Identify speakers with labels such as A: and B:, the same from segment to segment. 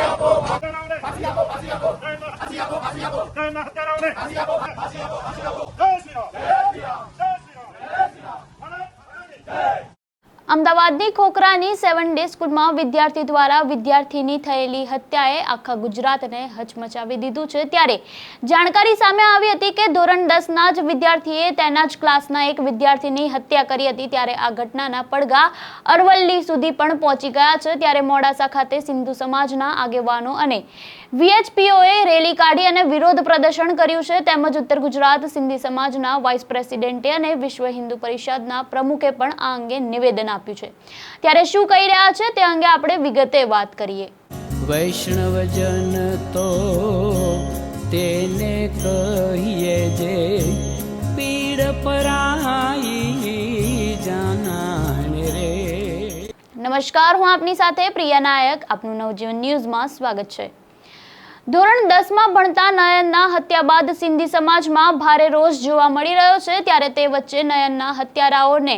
A: Jai Mata Raune! Jai Mata Raune! Jai Sri Ram! Jai Sri Ram! Jai Sri Ram!
B: અમદાવાદની ખોખરાની seven day સ્કૂલમાં વિદ્યાર્થી દ્વારા વિદ્યાર્થીની થયેલી હત્યાએ આખા ગુજરાતને હચમચાવી દીધું છે. ત્યારે જાણકારી સામે આવી હતી કે ધોરણ દસના જ વિદ્યાર્થીએ તેના જ ક્લાસના એક વિદ્યાર્થીની હત્યા કરી હતી. ત્યારે આ ઘટનાના પડઘા અરવલ્લી સુધી પણ પહોંચી ગયા છે. ત્યારે મોડાસા ખાતે સિંધુ સમાજના આગેવાનો અને વીએચપીઓએ રેલી કાઢી અને વિરોધ પ્રદર્શન કર્યું છે. તેમજ ઉત્તર ગુજરાત સિંધી સમાજના વાઇસ પ્રેસિડેન્ટે અને વિશ્વ હિન્દુ પરિષદના પ્રમુખે પણ આ અંગે નિવેદન આપ્યું છે. ત્યારે શું કહી રહ્યા છે તે અંગે આપણે વિગતે વાત કરીએ.
C: વૈષ્ણવજન તો તેને કહીએ જે પીડ પરાઈ જાનાને રે.
B: નમસ્કાર હું આપની સાથે પ્રિયા નાયક. આપનું નવજીવન ન્યૂઝમાં સ્વાગત છે. ધોરણ દસમાં ભણતા નયનના હત્યા બાદ સિંધી સમાજમાં ભારે રોષ જોવા મળી રહ્યો છે, ત્યારે તે વચ્ચે નયનના હત્યારાઓને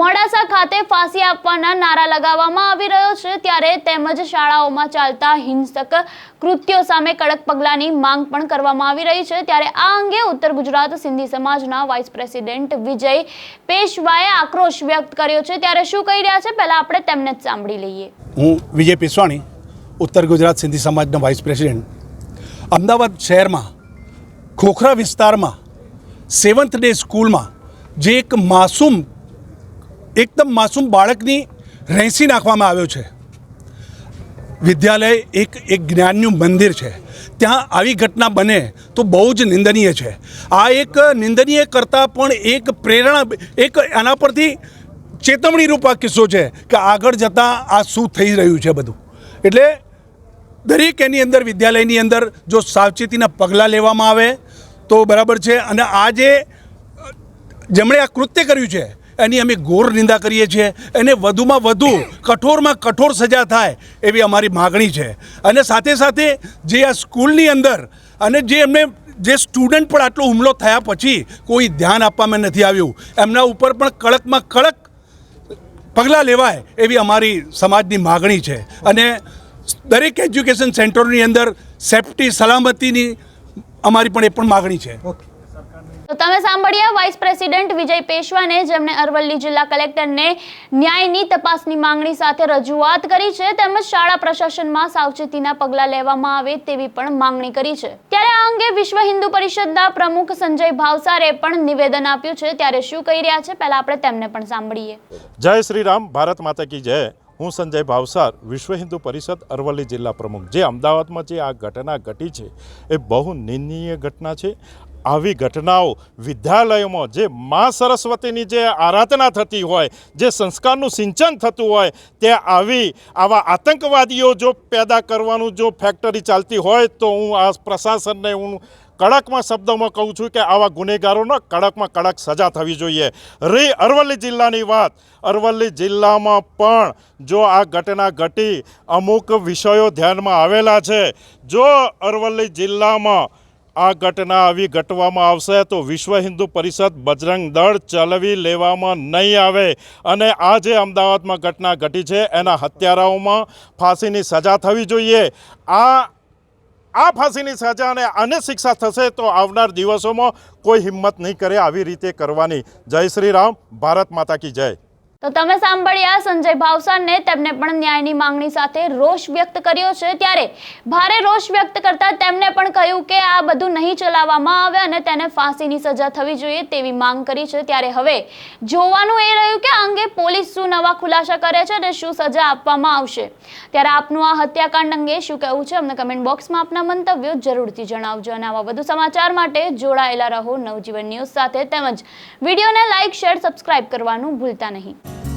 B: મોડાસા ખાતે ફાંસી આપવાના નારા લગાવવામાં આવી રહ્યો છે, ત્યારે તેમજ શાળાઓમાં ચાલતા હિંસક કૃત્યો સામે કડક પગલાંની માંગ પણ કરવામાં આવી રહી છે, ત્યારે આ અંગે ઉત્તર ગુજરાત સિંધી સમાજના વાઇસ પ્રેસિડેન્ટ વિજય પેશવાએ આક્રોશ વ્યક્ત કર્યો છે, ત્યારે શું કહી રહ્યા છે, પહેલા આપણે તેમને જ સાંભળી લઈએ.
D: હું વિજય પેશવાણી, ઉત્તર ગુજરાત સિંધી સમાજના વાઇસ પ્રેસિડેન્ટ. અમદાવાદ શહેરમાં, ખોખરા વિસ્તારમાં, સેવન્થ ડે સ્કૂલમાં જે એક માસૂમ, એકદમ માસૂમ બાળકની રહેસી નાખવામાં આવ્યો છે. વિદ્યાલય એક એક જ્ઞાનનું મંદિર છે. ત્યાં આવી ઘટના બને તો બહુ જ નિંદનીય છે. આ એક નિંદનીય કરતાં પણ એક પ્રેરણા, એક આના પરથી ચેતવણીરૂપ આ કિસ્સો છે કે આગળ જતાં આ શું થઈ રહ્યું છે બધું. એટલે દરેક એની અંદર, વિદ્યાલયની અંદર જો સાવચેતીના પગલાં લેવામાં આવે તો બરાબર છે. અને આ જેમણે આ કૃત્ય કર્યું છે, એની અમે ઘોર નિંદા કરીએ છીએ. એને વધુમાં વધુ, કઠોરમાં કઠોર સજા થાય એવી અમારી માગણી છે. અને સાથે સાથે જે આ સ્કૂલની અંદર અને જે એમને, જે સ્ટુડન્ટ પર આટલો હુમલો થયા પછી કોઈ ધ્યાન આપવામાં નથી આવ્યું. એમના ઉપર પણ કડકમાં કડક પગલાં લેવાય એવી અમારી સમાજની માગણી છે. અને દરેક એજ્યુકેશન સેન્ટરોની અંદર સેફટી સલામતીની અમારી પણ એ પણ માગણી છે.
B: તો તમે સાંભળ્યા વાઇસ પ્રેસિડેન્ટ વિજય પેશવાને જેમણે અરવલ્લી જિલ્લા કલેક્ટરને ન્યાયની તપાસની માંગણી સાથે રજૂઆત કરી છે તેમજ શાળા પ્રશાસનમાં સાવચેતીના પગલાં લેવામાં આવે તેવી પણ માંગણી કરી છે. ત્યારે આ અંગે વિશ્વ હિન્દુ પરિષદના પ્રમુખ સંજય ભાવસારે પણ નિવેદન આપ્યું છે. ત્યારે શું કહી રહ્યા છે પહેલા આપણે તેમને પણ સાંભળીએ.
A: જય શ્રી રામ ભારત માતા કી જય. હું સંજય ભાવસાર, વિશ્વ હિન્દુ પરિષદ, અરવલ્લી જિલ્લા પ્રમુખ. જે અમદાવાદમાં જે આ ઘટના ઘટી છે, એ બહુ નિંદનીય ઘટના છે. આવી ઘટનાઓ વિદ્યાલયોમાં જે મા સરસ્વતીની જે આરાધના થતી હોય, જે સંસ્કારનું સિંચન થતું હોય તે આવી આવા આતંકવાદીઓ જો પેદા કરવાનું જો ફેક્ટરી ચાલતી હોય, તો હું આ પ્રશાસનને હું કડકમાં શબ્દોમાં કહું છું કે આવા ગુનેગારોનો કડકમાં કડક સજા થવી જોઈએ. રી અરવલ્લી જિલ્લાની વાત. અરવલ્લી જિલ્લામાં પણ જો આ ઘટના ઘટી, અમુક વિષયો ધ્યાનમાં આવેલા છે. જો અરવલ્લી જિલ્લામાં આ ઘટના આવી ઘટવામાં આવશે તો વિશ્વ હિન્દુ પરિષદ બજરંગ દળ ચલાવી લેવામાં નહીં આવે અને આ જે અમદાવાદમાં ઘટના ઘટી છે. એના હત્યારાઓમાં ફાંસીની સજા થવી જોઈએ. આ આ ફાંસીની સજા અને આને શિક્ષા થશે તો આવનાર દિવસોમાં કોઈ હિંમત નહીં કરે આવી રીતે કરવાની. જય શ્રી રામ, ભારત માતા કી જય.
B: તો તમે સાંભળ્યા, સંજય ભાવસારને તેમને પણ ન્યાયની માંગણી સાથે રોષ વ્યક્ત કર્યો છે. ત્યારે ભારે રોષ વ્યક્ત કરતા તેમણે પણ કહ્યું કે આ બધું નહીં ચલાવવામાં આવે અને તેને ફાંસીની સજા થવી જોઈએ તેવી માંગ કરી છે. ત્યારે હવે જોવાનું એ રહ્યું કે આ અંગે પોલીસ શું નવા ખુલાસા કરે છે અને શું સજા આપવામાં આવશે. ત્યારે આપનું આ હત્યાકાંડ અંગે શું કહેવું છે અમને કમેન્ટ બોક્સમાં આપના મંતવ્યો જરૂરથી જણાવજો. અને આવા વધુ સમાચાર માટે જોડાયેલા રહો નવજીવન ન્યૂઝ સાથે. તેમજ વિડીયોને લાઇક શેર, સબસ્ક્રાઇબ કરવાનું ભૂલતા નહીં.